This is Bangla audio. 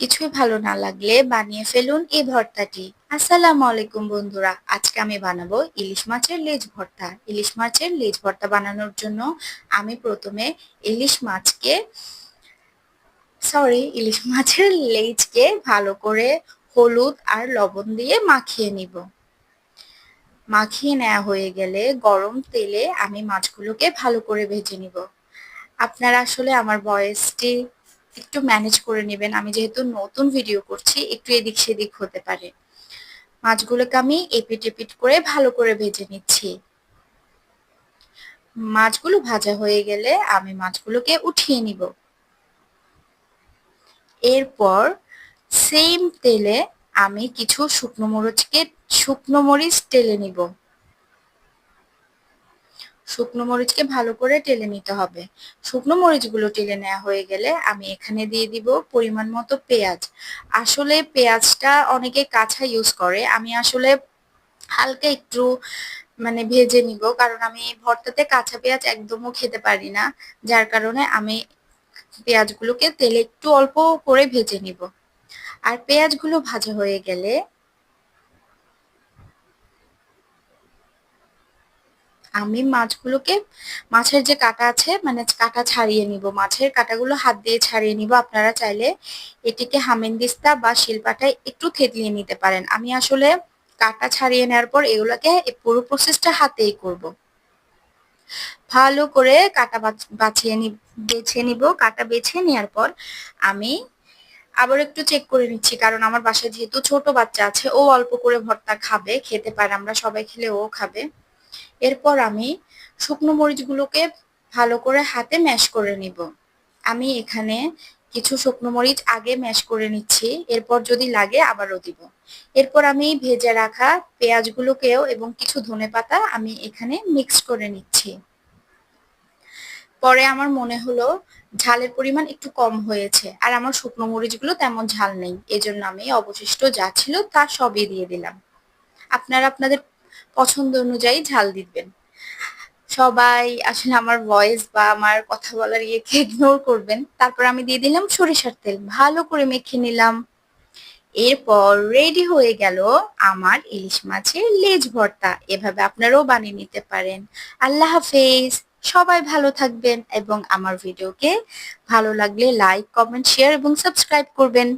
কিছুই ভালো না লাগলে বানিয়ে ফেলুন এই ভর্তাটি। আসসালামু আলাইকুম বন্ধুরা, আজকে আমি বানাবো ইলিশ মাছের লেজ ভর্তা। ইলিশ মাছের লেজ ভর্তা বানানোর জন্য আমি প্রথমে ইলিশ মাছকে সরি ইলিশ মাছের লেজকে ভালো করে হলুদ আর লবণ দিয়ে মাখিয়ে নিব। মাখিয়ে নেওয়া হয়ে গেলে গরম তেলে আমি মাছগুলোকে ভালো করে ভেজে নিব। আপনারা আসলে আমার ভয়েসটি একটু ম্যানেজ করে নেবেন। আমি যেহেতু নতুন ভিডিও করছি, একটু এদিক সেদিক হতে পারে। মাছগুলোকে আমি এপিট এপিট করে ভালো করে ভেজে নিচ্ছি। মাছগুলো ভাজা হয়ে গেলে আমি মাছগুলোকে উঠিয়ে নিব। এরপর সেম তেলে আমি কিছু শুকনো মরিচকে, শুকনো মরিচ টেলে নিব। শুকনো মরিচকে ভালো করে টেলে নিতে হবে। শুকনো মরিচগুলো টেলে নেওয়া হয়ে গেলে আমি এখানে দিয়ে দিব পরিমাণ মতো পেঁয়াজ। আসলে পেঁয়াজটা অনেকে কাঁচা ইউজ করে। আমি আসলে হালকা একটু মানে ভেজে নিব কারণ আমি ভর্তাতে কাঁচা পেঁয়াজ একদমও খেতে পারি না। যার কারণে আমি পেঁয়াজগুলোকে তেলে একটু অল্প করে ভেজে নিব। আর পেঁয়াজগুলো ভাজা হয়ে গেলে আমি মাছগুলোকে, মাছের যে কাটা আছে মানে কাটা ছাড়িয়ে নিব। মাছের কাটাগুলো হাত দিয়ে ছাড়িয়ে নিব। আপনারা চাইলে এটিকে হামেনদিস্তা বা শিলপাটায় একটু থেতলিয়ে নিতে পারেন। আমি আসলে কাটা ছাড়িয়ে নেওয়ার পর এগুলোকে পুরো প্রসেসটা হাতেই করব। ভালো করে কাটা বাছিয়ে নি বেছে নিব। কাটা বেছে নেওয়ার পর আমি আবার একটু চেক করে নিচ্ছি। কারণ আমার বাসায় যেহেতু ছোট বাচ্চা আছে, ও অল্প করে ভর্তা খাবে, খেতে পারে। আমরা সবাই খেলে ও খাবে। এরপর আমি শুকনো মরিচগুলোকে ভালো করে হাতে ম্যাশ করে নিব। আমি এখানে কিছু শুকনো মরিচ আগে ম্যাশ করে নিচ্ছি, এরপর যদি লাগে আবারও দিব। এরপর আমি ভেজে রাখা পেঁয়াজগুলোকেও এবং কিছু ধনে পাতা আমি এখানে মিক্স করে নিচ্ছি। পরে আমার মনে হলো ঝালের পরিমাণ একটু কম হয়েছে, আর আমার শুকনো মরিচগুলো তেমন ঝাল নেই, এজন্য আমি অবশিষ্ট যা ছিল তা সবই দিয়ে দিলাম। আপনারা আপনাদের পছন্দ অনুযায়ী ঝাল দিবেন। সবাই আসলে আমার ভয়েস বা আমার কথা বলার ইয়েকে ইগনোর করবেন। তারপর আমি দিয়ে দিলাম সরিষার তেল। ভালো করে মেখে নিলাম। এরপর রেডি হয়ে গেল আমার ইলিশ মাছের লেজ ভর্তা। এভাবে আপনারাও বানিয়ে নিতে পারেন। আল্লাহ হাফেজ। সবাই ভালো থাকবেন এবং আমার ভিডিওকে ভালো লাগলে লাইক কমেন্ট শেয়ার এবং সাবস্ক্রাইব করবেন।